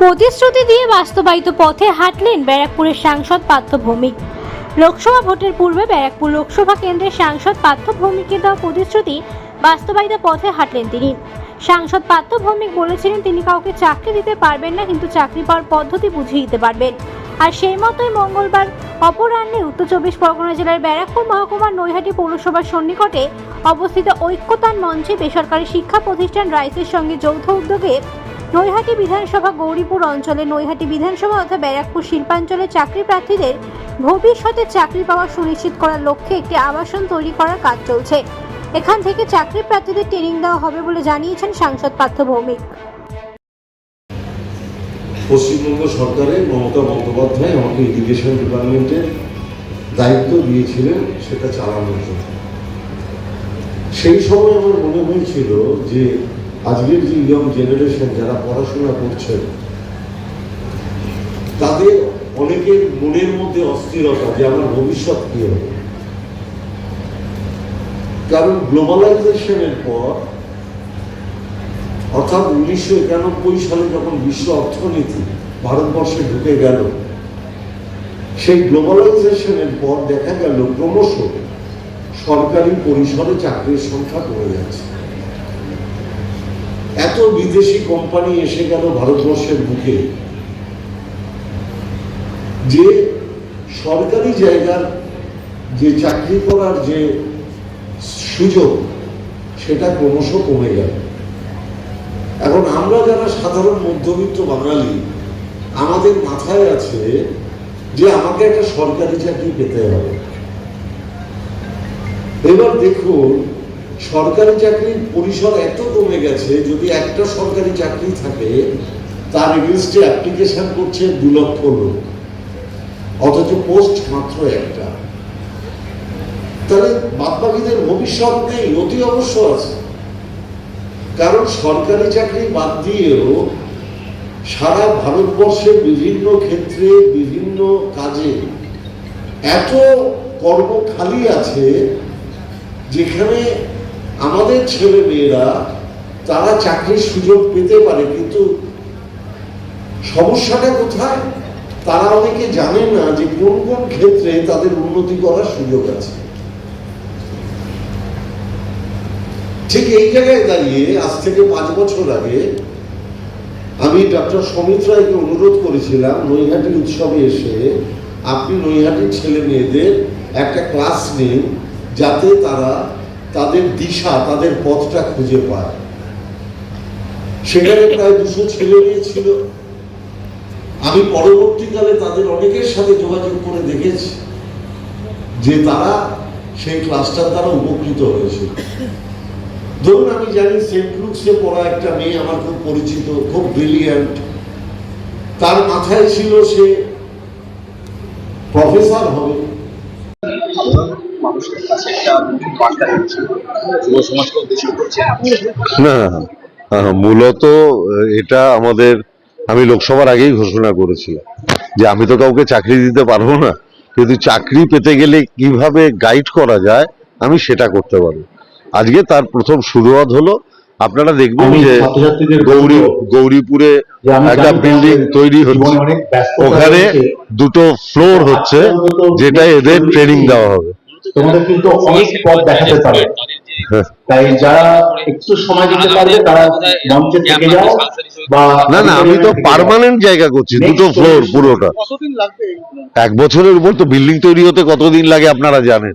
প্রতিশ্রুতি দিয়ে বাস্তবায়িত পথে হাঁটলেন ব্যারাকপুরের সাংসদ পার্থ ভৌমিক লোকসভা ভোটের পূর্বে ব্যারাকপুর লোকসভা কেন্দ্রের সাংসদ পার্থ ভৌমিককে দেওয়া প্রতিশ্রুতি বাস্তবায়িত পথে হাঁটলেন তিনি। সাংসদ পার্থ ভৌমিক বলেছিলেন, তিনি কাউকে চাকরি দিতে পারবেন না, কিন্তু চাকরি পাওয়ার পদ্ধতি বুঝিয়ে দিতে পারবেন। আর সেই মতোই মঙ্গলবার অপরাহ্নে উত্তর চব্বিশ পরগনা জেলার ব্যারাকপুর মহকুমার নৈহাটি পৌরসভার সন্নিকটে অবস্থিত ঐক্যতান মঞ্চে বেসরকারি শিক্ষা প্রতিষ্ঠান রাইসের সঙ্গে যৌথ উদ্যোগে নৈহাটি বিধানসভা গৌরীপুর অঞ্চলে নৈহাটি বিধানসভা তথা ব্যারাকপুর শিল্পাঞ্চলের চাকরি প্রার্থীদের ভবিষ্যতে চাকরি পাওয়া সুনিশ্চিত করার লক্ষ্যে একটি আবাসন তৈরি করার কাজ চলছে। এখান থেকে চাকরি প্রার্থীদের ট্রেনিং দেওয়া হবে বলে জানিয়েছেন সাংসদ পার্থ ভৌমিক। পশ্চিমবঙ্গ সরকারের মমতা বন্দ্যোপাধ্যায় আমাকে এডুকেশন ডিপার্টমেন্টের দায়িত্ব দিয়েছিলেন, সেটা চালানোর জন্য। সেই সময় আমার মনে হয়েছিল যে আজকের যে ইয়ং জেনারেশন যারা পড়াশোনা করছেন তাদের অনেকের মনের মধ্যে অস্থিরতা যে আমার ভবিষ্যৎ কি হবে। কারণ গ্লোবালাইজেশনের পর, অর্থাৎ উনিশশো একানব্বই সালে যখন বিশ্ব অর্থনীতি ভারতবর্ষে ঢুকে গেল, সেই গ্লোবালাইজেশনের পর দেখা গেল ক্রমশ সরকারি পরিসরে চাকরির সংখ্যা কমে যাচ্ছে। এত বিদেশি কোম্পানি এসে গেল ভারতবর্ষের বুকে যে সরকারি জায়গার যে চাকরি করার যে সুযোগ, সেটা ক্রমশ কমে গেল। এখন আমরা যারা সাধারণ মধ্যবিত্ত বাঙালি, আমাদের মাথায় আছে যে আমাকে একটা সরকারি চাকরি পেতে হবে। এবার দেখুন সরকারি চাকরির পরিসর এত কমে গেছে, যদি একটা সরকারি চাকরি থাকে, তার এগেনস্টে অ্যাপ্লিকেশন করছে দু লক্ষ লোক। অথচ পোস্ট মাত্র একটা। তাহলে বাদবাকিদের ভবিষ্যৎ নেই, অতি অবশ্য আছে কারণ সরকারি চাকরি বাদ দিয়েও সারা ভারতবর্ষের বিভিন্ন ক্ষেত্রে, বিভিন্ন কাজে এত কর্ম খালি আছে, যেখানে আমাদের ছেলে মেয়েরা, তারা চাকরির সুযোগ পেতে পারে, কিন্তু সমস্যাটা কোথায়? তারা অনেকে জানে না যে কোন কোন ক্ষেত্রে তাদের উন্নতি করার সুযোগ আছে। ঠিক এই জায়গায় দাঁড়িয়ে, আজ থেকে পাঁচ বছর আগে, আমি ডক্টর সমিত রায়কে অনুরোধ করেছিলাম, নৈহাটি উৎসবে এসে আপনি নৈহাটির ছেলে মেয়েদের একটা ক্লাস নিন, যাতে তারা তাদের দিশা, তাদের পথটা খুঁজে পায়। সেখানে প্রায় দুশো ছেলে ছিল। আমি পরবর্তীকালে তাদের অনেকের সাথে যোগাযোগ করে দেখেছি যে তারা সেই ক্লাসটার দ্বারা উপকৃত হয়েছিল। ধরুন, আমি জানি সেন্ট লুকসে পড়া একটা মেয়ে আমার খুব পরিচিত, খুব ব্রিলিয়ান্ট তার মাথায় ছিল সে প্রফেসর হবে। না মূলত এটা আমাদের, আমি লোকসভার আগেই ঘোষণা করেছিলাম যে আমি তো কাউকে চাকরি দিতে পারব না। কিন্তু চাকরি পেতে গেলে কীভাবে গাইড করা যায়, আমি সেটা করতে পারব। আজকে তার প্রথম শুরুয়াত হলো আপনারা দেখবেন যে গৌরী গৌরীপুরে একটা বিল্ডিং তৈরি হচ্ছে। ওখানে দুটো ফ্লোর হচ্ছে যেটা এদের ট্রেনিং দেওয়া হবে। তোমাদের কিন্তু অনেক পথ দেখাতে পারে। তাই যারা একটু সময় দিতে পারবে তারা মঞ্চে থেকে যাও বা না না আমি তো পার্মানেন্ট জায়গা করছি দুটো ফ্লোর পুরোটা কতদিন লাগবে? এক বছরের উপর তো বিল্ডিং তৈরি হতে কতদিন লাগে আপনারা জানেন।